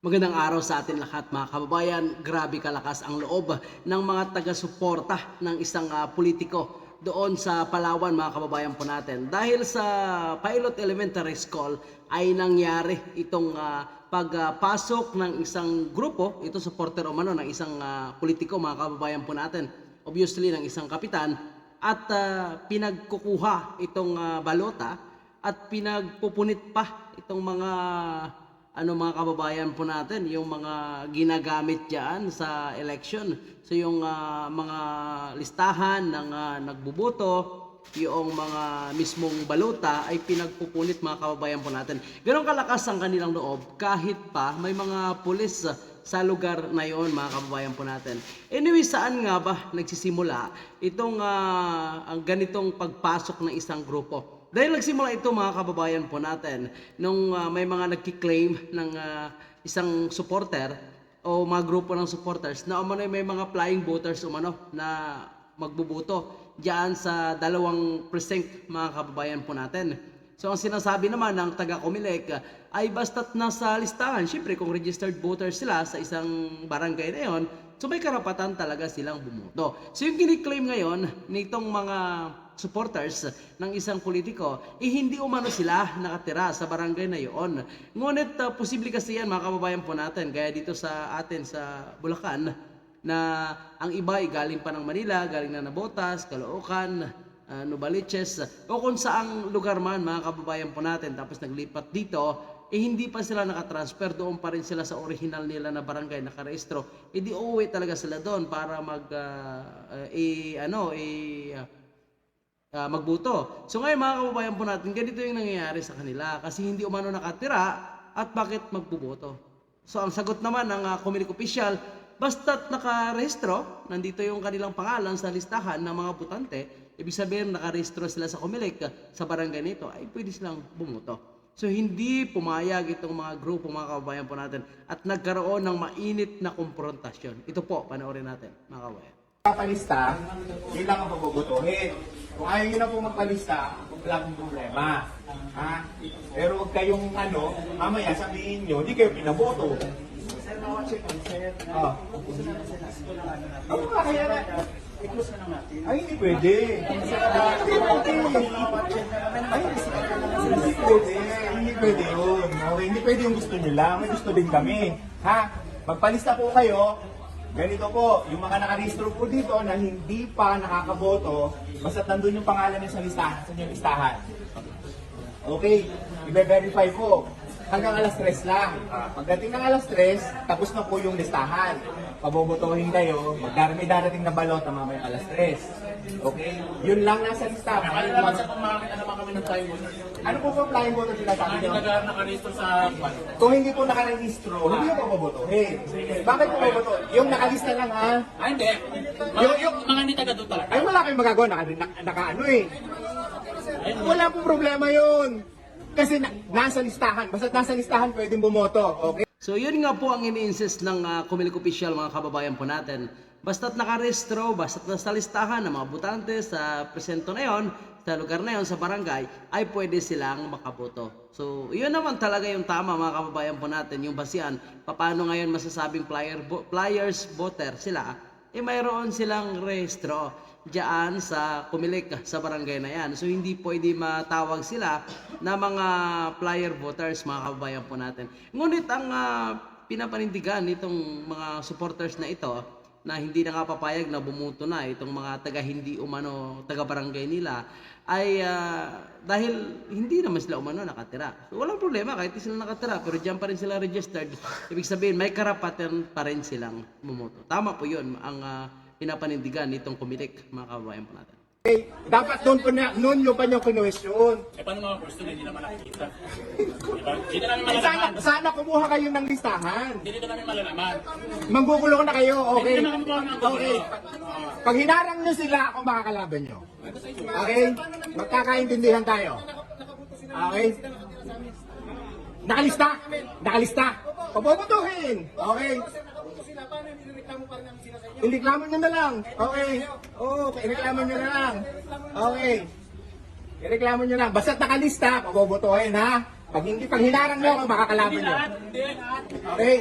Magandang araw sa atin lahat mga kababayan. Grabe kalakas ang loob ng mga taga-suporta ng isang ah, politiko doon sa Palawan mga kababayan po natin. Dahil sa Pilot Elementary School ay nangyari itong ah, pagpasok ng isang grupo, ito supporter o mano ng isang ah, politiko mga kababayan po natin. Obviously ng isang kapitan at ah, pinagkukuha itong ah, balota at pinagpupunit pa itong mga ano mga kababayan po natin, yung mga ginagamit diyan sa election. So yung ah, mga listahan ng ah, nagbuboto, yung mga mismong balota ay pinagpupunit mga kababayan po natin. Ganon kalakas ang kanilang loob kahit pa may mga pulis sa lugar na yon mga kababayan po natin. Anyway, saan nga ba nagsisimula itong ang ganitong pagpasok ng isang grupo? Dahil nagsimula ito mga kababayan po natin nung ah, may mga nagki-claim ng ah, isang supporter o mga grupo ng supporters na umano may mga flying voters umano na magbubuto diyan sa dalawang precinct mga kababayan po natin. So ang sinasabi naman ng taga Comelec ay basta't nasa listahan, syempre kung registered voters sila sa isang barangay na yon, so may karapatan talaga silang bumoto. So yung kiniklaim ngayon nitong mga supporters ng isang politiko, eh hindi umano sila nakatira sa barangay na iyon. Ngunit uh, posible kasi yan mga kababayan po natin, kaya dito sa atin sa Bulacan, na ang iba ay galing pa ng Manila, galing na Nabotas, Caloocan, uh, Novaliches, o kung saang lugar man mga kababayan po natin, tapos naglipat dito, eh hindi pa sila nakatransfer, doon pa rin sila sa original nila na barangay nakarehistro. Eh di uuwi talaga sila doon para mag, uh, uh, i, ano, i, uh, ah, magbuto. So ngayon mga kababayan po natin, ganito yung nangyayari sa kanila kasi hindi umano nakatira at bakit magbuboto. So ang sagot naman ng uh, Comelec official, basta't nakarehistro, nandito yung kanilang pangalan sa listahan ng mga butante, ibig sabihin nakarehistro sila sa Comelec ah, sa barangay nito, ay pwede silang bumuto. So hindi pumayag itong mga grupo mga kababayan po natin at nagkaroon ng mainit na konfrontasyon. Ito po, panoorin natin mga kababayan. Papalista, yun lang ang pabubutuhin. Kung ayaw nyo na po magpalista, wala pong problema. Ha? Pero huwag kayong ano, mamaya sabihin nyo, hindi kayo pinaboto. Oh. Oo nga, kaya na. Ay, hindi pwede. Hindi pwede. Ay, hindi pwede. Hindi pwede yun. Okay, hindi pwede yung gusto nyo lang. May gusto din kami. Ha? Magpalista po kayo. Ganito po, yung mga nakarehistro po dito na hindi pa nakakaboto, basta nandun yung pangalan niya sa listahan, sa inyong listahan. Okay, i-verify po. Hanggang alas 3 lang. Pagdating ng alas 3, tapos na po yung listahan. Pabobotohin kayo, magdar may darating na balota mamaya alas 3. Okay? Yun lang nasa listahan. Kaya naman sa pamamakita naman kami ng time Ano po ba flying voter sinasabi Hindi nyo? nag nakarehistro sa kwan. Kung hindi po nakarehistro, hindi po pabobotohin. Bakit po paboboto? Yung nakalista lang ha? Ah, hindi. Mga, Yung- yung- mga hindi taga doon talaga. Ay wala kayong magagawa, naka, naka, naka ano eh. Wala pong problema yun. Kasi na, nasa listahan, basta nasa listahan pwedeng bumoto. Okay? So yun nga po ang ini-insist ng uh, Comelec official mga kababayan po natin. Basta't nakarehistro, basta't nasa listahan ng mga butante sa presento na yon, sa lugar na yon, sa barangay, ay pwede silang makaboto. So yun naman talaga yung tama mga kababayan po natin, yung basian. Paano ngayon masasabing flyer, bo- flyers voter sila, eh mayroon silang rehistro diyan sa Comelec sa barangay na yan. So hindi pwede matawag sila na mga flyer voters mga kababayan po natin. Ngunit ang ah, pinapanindigan nitong mga supporters na ito na hindi nakapapayag na bumuto na itong mga taga hindi umano taga barangay nila ay ah, dahil hindi naman sila umano nakatira. So walang problema kahit sila nakatira pero diyan pa rin sila registered. Ibig sabihin may karapatan pa rin silang bumoto. Tama po 'yun ang ah, pinapanindigan nitong Comelec mga kababayan po natin. Okay. Dapat noon pa na, noon nyo pa nyo kinuwestiyon. Eh, paano mga person hindi naman nakikita? Diba? Hindi na namin Eh, sana, malalaman. sana kumuha kayo ng listahan. Hindi na namin malalaman. Manggugulo na kayo, okay? Hindi naman po ang Okay. Pag hinarang nyo sila, ako makakalaban nyo. Okay? Magkakaintindihan tayo. Okay? Nakalista! Nakalista! Pabobotohin! Okay? Inireklamo nyo na lang. Okay? Oo, okay. Ireklamo nyo na lang. Okay. Ireklamo nyo lang. Basta't nakalista, pabobotohin ha. Pag hindi, pag hinarang mo ako, makakalaban nyo. Okay?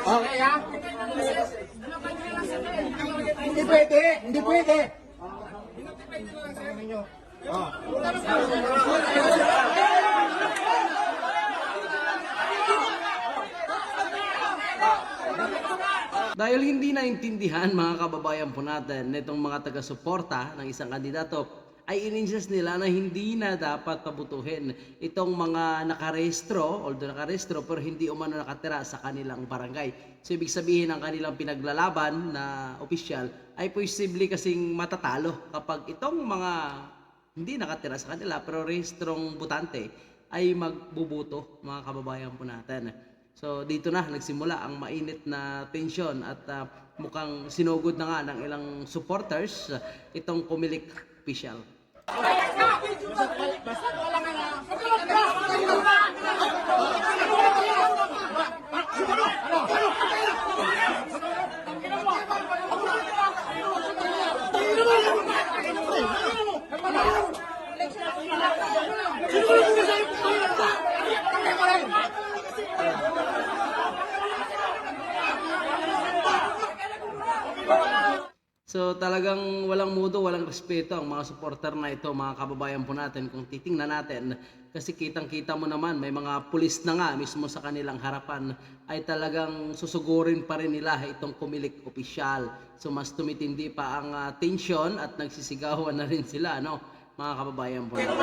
Okay, ha? Hindi pwede, hindi pwede. Oh. Dahil hindi naintindihan mga kababayan po natin nitong mga taga-suporta ng isang kandidato ay ininsist nila na hindi na dapat pabutuhin itong mga nakarehistro, although nakarehistro pero hindi umano nakatira sa kanilang barangay. So ibig sabihin ang kanilang pinaglalaban na opisyal ay posible kasing matatalo kapag itong mga hindi nakatira sa kanila pero rehistrong butante ay magbubuto mga kababayan po natin. So dito na nagsimula ang mainit na tensyon at ah, mukhang sinugod na nga ng ilang supporters ah, itong pumilik official. So talagang walang mudo, walang respeto ang mga supporter na ito, mga kababayan po natin. Kung titingnan natin, kasi kitang-kita mo naman, may mga pulis na nga mismo sa kanilang harapan, ay talagang susugurin pa rin nila itong kumilik opisyal. So mas tumitindi pa ang ah, tension at nagsisigawan na rin sila, no? Mga kababayan po natin.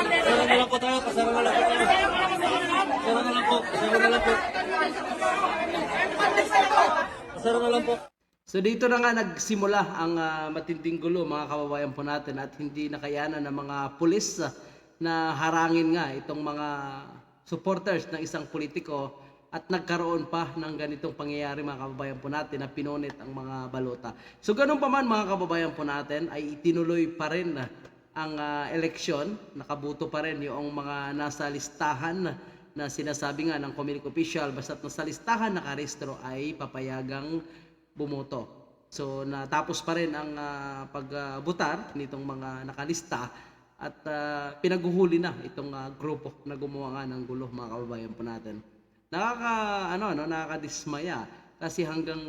Pasara na lang po tayo, pasara na lang po tayo. Pasara na lang po, pasara na lang po. Pasara na lang po. So dito na nga nagsimula ang ah, matinding gulo mga kababayan po natin at hindi nakayanan ng mga pulis ah, na harangin nga itong mga supporters ng isang politiko at nagkaroon pa ng ganitong pangyayari mga kababayan po natin na pinunit ang mga balota. So ganun pa man mga kababayan po natin ay itinuloy pa rin ah, ang ah, eleksyon, nakabuto pa rin yung mga nasa listahan na sinasabi nga ng community official basta't nasa listahan nakarehistro ay papayagang bumoto. So natapos pa rin ang ah, pagbutar nitong mga nakalista at ah, pinaguhuli na itong ah, grupo na gumawa nga ng gulo mga kababayan po natin. Nakaka ano no nakakadismaya kasi hanggang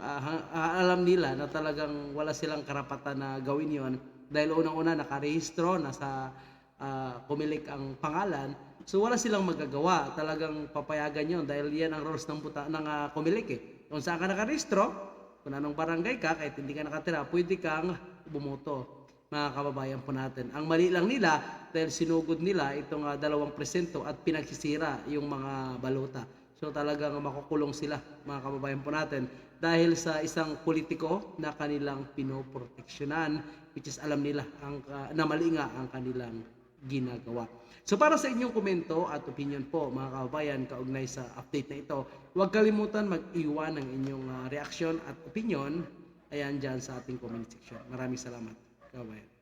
ah, ha- alam nila na talagang wala silang karapatan na gawin 'yon dahil unang-una nakarehistro nasa ah, kumilik ang pangalan so wala silang magagawa talagang papayagan 'yon dahil yan ang rules ng buta ng ah, kumilik eh kung saan ka nakarehistro kung anong barangay ka kahit hindi ka nakatira pwede kang bumoto mga kababayan po natin. Ang mali lang nila dahil sinugod nila itong ah, dalawang presento at pinagsisira yung mga balota. So talagang makukulong sila mga kababayan po natin dahil sa isang politiko na kanilang pinoproteksyonan which is alam nila ang ah, na mali nga ang kanilang ginagawa. So para sa inyong komento at opinion po mga kababayan kaugnay sa update na ito, huwag kalimutan mag-iwan ng inyong ah, reaksyon at opinion ayan dyan sa ating comment section. Maraming salamat kababayan.